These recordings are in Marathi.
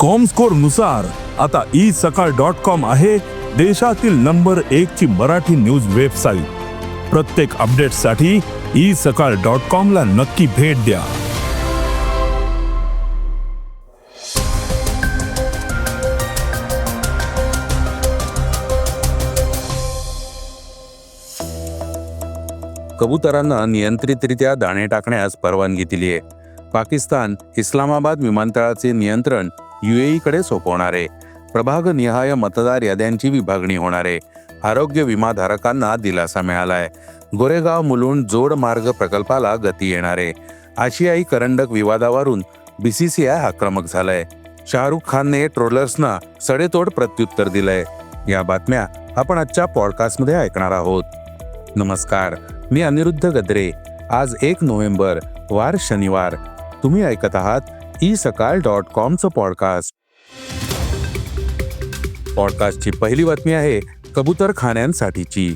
कॉमस्कोरनुसार आता ई सकाळ डॉट कॉम आहे देशातील नंबर एक ची मराठी न्यूज वेबसाईट प्रत्येक अपडेटसाठी ई सकाळ डॉट कॉम ला नक्की भेट द्या. कबुतरांना नियंत्रितरित्या दाणे टाकण्यास परवानगी दिली आहे पाकिस्तान इस्लामाबाद विमानतळाचे नियंत्रण युएईकडे सोपवणार. आहे प्रभाग निहाय मतदार याद्यांची विभागणी होणार. आहे आरोग्य विमाधारकांना दिलासा मिळालाय. गोरेगाव मुलुंड जोड मार्ग प्रकल्पाला गती येणार. आहे आशियाई करंडक विवादावरून बीसीसीआय आक्रमक झालंय. शाहरुख खानने ट्रोलर्सना सडेतोड प्रत्युत्तर दिलंय. या बातम्या आपण आजच्या पॉडकास्टमध्ये ऐकणार आहोत. नमस्कार मी अनिरुद्ध गद्रे. आज एक नोव्हेंबर वार शनिवार. तुम्ही ऐकत आहात ई सकाळ डॉट कॉमचं पॉडकास्ट पॉडकास्टची पहिली बातमी आहे कबूतर खाण्यांसाठीची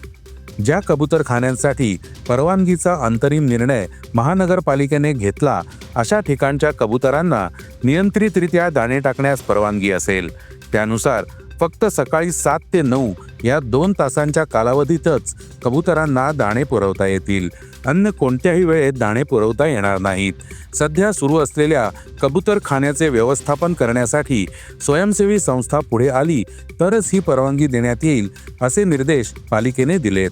ज्या कबूतर खाण्यांसाठी परवानगीचा अंतरिम निर्णय महानगरपालिकेने घेतला अशा ठिकाणच्या कबुतरांना नियंत्रितरित्या दाणे टाकण्यास परवानगी असेल. त्यानुसार फक्त सकाळी सात ते नऊ या दोन तासांच्या कालावधीतच कबुतरांना दाणे पुरवता येतील. अन्य कोणत्याही वेळेत दाणे पुरवता येणार नाहीत. सध्या सुरू असलेल्या कबूतर खाण्याचे व्यवस्थापन करण्यासाठी स्वयंसेवी संस्था पुढे आली तरच ही परवानगी देण्यात येईल असे निर्देश पालिकेने दिलेत.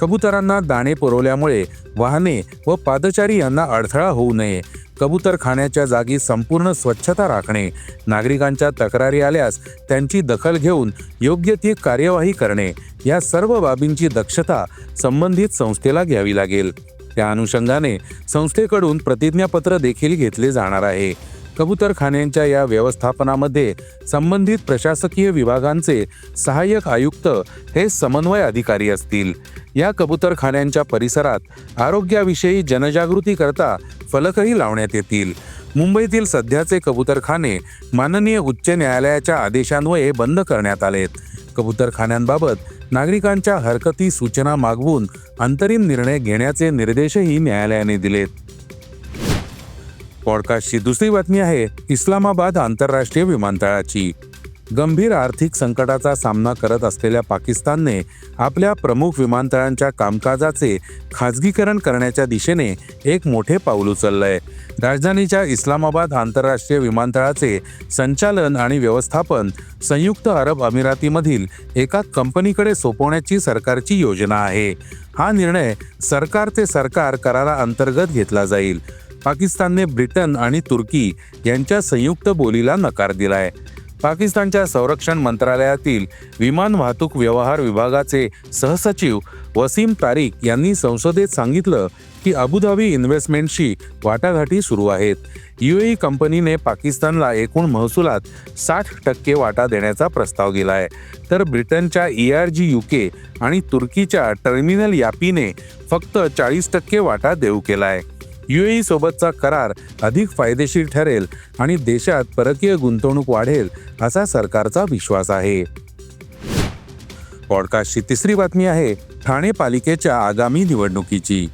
कबुतरांना दाणे पुरवल्यामुळे वाहने व पादचारी यांना अडथळा होऊ नये. कबूतर खाण्याच्या जागी संपूर्ण स्वच्छता राखणे. नागरिकांच्या तक्रारी आल्यास त्यांची दखल घेऊन योग्य ती कार्यवाही करणे. या सर्व बाबींची दक्षता संबंधित संस्थेला घ्यावी लागेल. त्या अनुषंगाने संस्थेकडून प्रतिज्ञापत्र देखील घेतले जाणार आहे. कबूतरखान्यांच्या या व्यवस्थापनामध्ये संबंधित प्रशासकीय विभागांचे सहाय्यक आयुक्त हे समन्वय अधिकारी असतील. या कबूतरखान्यांच्या परिसरात आरोग्याविषयी जनजागृती करता फलकही लावण्यात येतील. मुंबईतील सध्याचे कबूतरखाने माननीय उच्च न्यायालयाच्या आदेशान्वये बंद करण्यात आलेत. कबूतरखान्यांबाबत नागरिकांच्या हरकती सूचना मागवून अंतरिम निर्णय घेण्याचे निर्देशही न्यायालयाने दिलेत. पॉडकास्टची दुसरी बातमी आहे इस्लामाबाद आंतरराष्ट्रीय विमानतळाची. गंभीर आर्थिक संकटाचा सामना करत असलेल्या पाकिस्तानने आपल्या प्रमुख विमानतळांच्या कामकाजाचे खाजगीकरण करण्याच्या दिशेने एक मोठे पाऊल उचललंय. राजधानीच्या इस्लामाबाद आंतरराष्ट्रीय विमानतळाचे संचालन आणि व्यवस्थापन संयुक्त अरब अमिरातीमधील एका कंपनीकडे सोपवण्याची सरकारची योजना आहे. हा निर्णय सरकार ते सरकार कराराअंतर्गत घेतला जाईल. पाकिस्तानने ब्रिटन आणि तुर्की यांच्या संयुक्त बोलीला नकार दिलाय. पाकिस्तानच्या संरक्षण मंत्रालयातील विमान वाहतूक व्यवहार विभागाचे सहसचिव वसीम तारिक यांनी संसदेत सांगितलं की अबुधाबी इन्व्हेस्टमेंटशी वाटाघाटी सुरू आहेत. युएई कंपनीने पाकिस्तानला एकूण महसुलात साठ टक्के वाटा देण्याचा प्रस्ताव दिलाय. तर ब्रिटनच्या ई आर जी युके आणि तुर्कीच्या टर्मिनल यापीने फक्त चाळीस टक्के वाटा देऊ केला आहे युएई सोबतचा करार अधिक फायदेशीर ठरेल आणि देशात परकीय गुंतवणूक वाढेल असा सरकारचा विश्वास आहे. पॉडकास्टची तिसरी बातमी आहे ठाणे पालिकेच्या आगामी निवडणुकीची.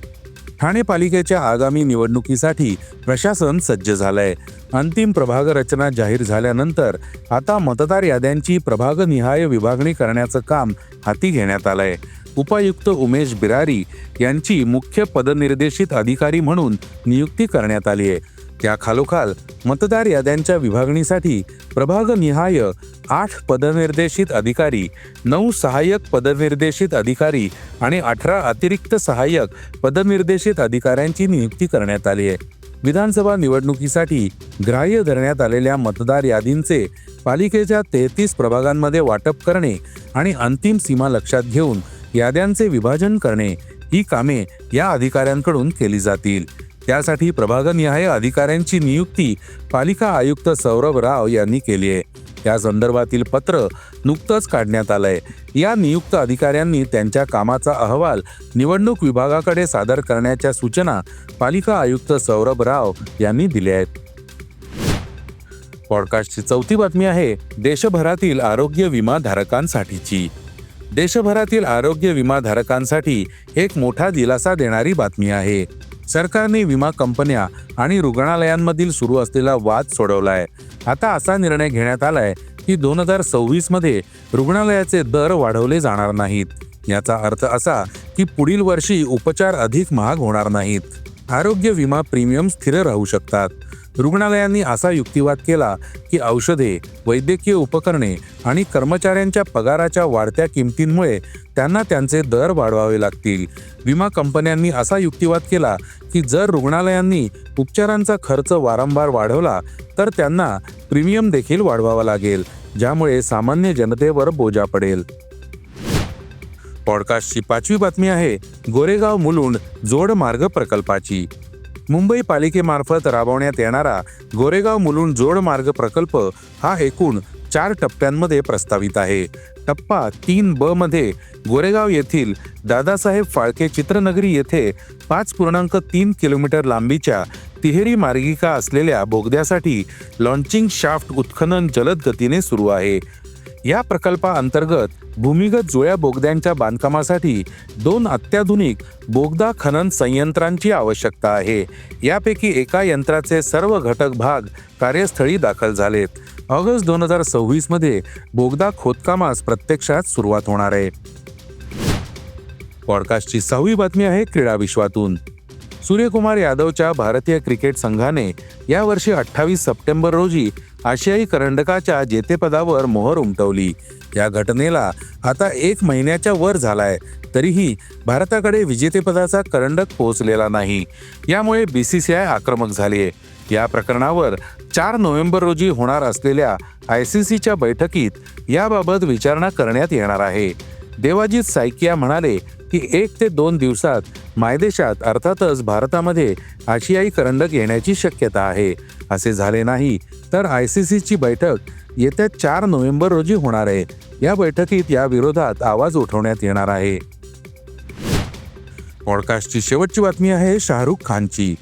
ठाणे पालिकेच्या आगामी निवडणुकीसाठी प्रशासन सज्ज झालंय. अंतिम प्रभाग रचना जाहीर झाल्यानंतर आता मतदार याद्यांची प्रभागनिहाय विभागणी करण्याचं काम हाती घेण्यात आलंय. उपायुक्त उमेश बिरारी यांची मुख्य पदनिर्देशित अधिकारी म्हणून नियुक्ती करण्यात आली आहे. त्या खालोखाल मतदार याद्यांच्या विभागणीसाठी प्रभागनिहाय आठ पदनिर्देशित अधिकारी नऊ सहाय्यक पदनिर्देशित अधिकारी आणि अठरा अतिरिक्त सहाय्यक पदनिर्देशित अधिकाऱ्यांची नियुक्ती करण्यात आली आहे. विधानसभा निवडणुकीसाठी ग्राह्य धरण्यात आलेल्या मतदार यादींचे पालिकेच्या तेहतीस प्रभागांमध्ये वाटप करणे आणि अंतिम सीमा लक्षात घेऊन याद्यांचे विभाजन करणे ही कामे या अधिकाऱ्यांकडून केली जातील. त्यासाठी प्रभागनिहाय अधिकाऱ्यांची नियुक्ती पालिका आयुक्त सौरभ राव यांनी केली आहे. या संदर्भातील पत्र नुकतंच काढण्यात आलंय. या नियुक्त अधिकाऱ्यांनी त्यांच्या कामाचा अहवाल निवडणूक विभागाकडे सादर करण्याच्या सूचना पालिका आयुक्त सौरभ राव यांनी दिल्या आहेत. पॉडकास्टची चौथी बातमी आहे देशभरातील आरोग्य विमा धारकांसाठीची. देशभरातील आरोग्य विमा धारकांसाठी एक मोठा दिलासा देणारी बातमी आहे. सरकारने विमा कंपन्या आणि रुग्णालयांमधील सुरू असलेला वाद सोडवलाय. आता असा निर्णय घेण्यात आलाय की दोन हजार सव्वीसमध्ये रुग्णालयाचे दर वाढवले जाणार नाहीत. याचा अर्थ असा की पुढील वर्षी उपचार अधिक महाग होणार नाहीत. आरोग्य विमा प्रीमियम स्थिर राहू शकतात. रुग्णालयांनी असा युक्तिवाद केला की औषधे वैद्यकीय उपकरणे आणि कर्मचाऱ्यांच्या पगाराच्या वाढत्या किमतींमुळे त्यांना त्यांचे दर वाढवावे लागतील. विमा कंपन्यांनी असा युक्तिवाद केला की जर रुग्णालयांनी उपचारांचा खर्च वारंवार वाढवला तर त्यांना प्रीमियम देखील वाढवावा लागेल ज्यामुळे सामान्य जनतेवर बोजा पडेल. पॉडकास्टची पाचवी बातमी आहे गोरेगाव मुलुंड जोड मार्ग प्रकल्पाची. मुंबई पालिकेमार्फत राबवण्यात येणारा गोरेगाव मुलुंड जोड मार्ग प्रकल्प हा एकूण चार टप्प्यांमध्ये प्रस्तावित आहे. टप्पा तीन ब मध्ये गोरेगाव येथील दादासाहेब फाळके चित्रनगरी येथे पाच पूर्णांक तीन किलोमीटर लांबीच्या तिहेरी मार्गिका असलेल्या बोगद्यासाठी लॉन्चिंग शाफ्ट उत्खनन जलद गतीने सुरू आहे. या प्रकल्पाअंतर्गत भूमिगत जुळ्या बोगद्यांच्या बांधकामासाठी दोन अत्याधुनिक बोगदा खनन संयंत्रांची आवश्यकता आहे. यापैकी एका यंत्राचे सर्व घटक भाग कार्यस्थळी दाखल झालेत. ऑगस्ट दोन हजार सव्वीसमध्ये बोगदा खोदकामास प्रत्यक्षात सुरुवात होणार आहे. पॉडकास्टची सहावी बातमी आहे क्रीडा विश्वातून. सूर्यकुमार यादवच्या भारतीय क्रिकेट संघाने यावर्षी अठ्ठावीस सप्टेंबर रोजी आशियाई करंडकाच्या जेतेपदावर मोहर उमटवली. या घटनेला आता एक महिन्याच्या वर झालाय तरीही भारताकडे विजेतेपदाचा करंडक पोहोचलेला नाही. यामुळे बी सी सी आय आक्रमक झाली आहे या प्रकरणावर चार नोव्हेंबर रोजी होणार असलेल्या आय सी सीच्या बैठकीत याबाबत विचारणा करण्यात येणार आहे. देवाजीत सायकिया म्हणाले की एक ते दोन दिवसात मायदेशात अर्थातच भारतामध्ये आशियाई करंडक येण्याची शक्यता आहे. असे झाले नाही तर आय सी सीची बैठक येत्या चार नोव्हेंबर रोजी होणार आहे. या बैठकीत या विरोधात आवाज उठवण्यात येणार आहे. पॉडकास्टची शेवटची बातमी आहे शाहरुख खानची.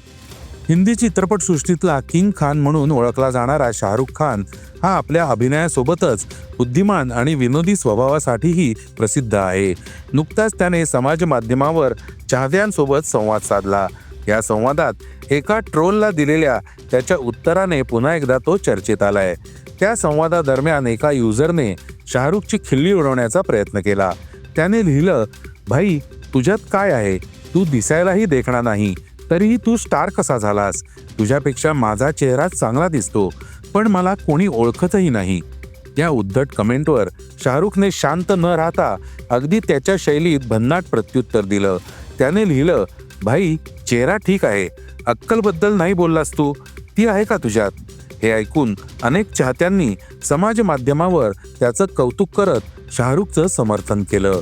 हिंदी चित्रपटसृष्टीतला किंग खान म्हणून ओळखला जाणारा शाहरुख खान हा आपल्या अभिनयासोबतच बुद्धिमान आणि विनोदी स्वभावासाठीही प्रसिद्ध आहे. नुकताच त्याने समाज माध्यमावर चाहत्यांसोबत संवाद साधला. या संवादात एका ट्रोलला दिलेल्या त्याच्या उत्तराने पुन्हा एकदा तो चर्चेत आलाय. त्या संवादादरम्यान एका युजरने शाहरुखची खिल्ली उडवण्याचा प्रयत्न केला. त्याने लिहिलं भाई तुझ्यात काय आहे? तू दिसायलाही देखणार नाही. तरीही तू स्टार कसा झालास? तुझ्यापेक्षा माझा चेहरा चांगला दिसतो पण मला कोणी ओळखतही नाही. या उद्धट कमेंटवर शाहरुखने शांत न राहता अगदी त्याच्या शैलीत भन्नाट प्रत्युत्तर दिलं. त्याने लिहिलं भाई चेहरा ठीक आहे. अक्कलबद्दल नाही बोललास तू. ती आहे का तुझ्यात? हे ऐकून अनेक चाहत्यांनी समाज माध्यमावर त्याचं कौतुक करत शाहरुखचं समर्थन केलं.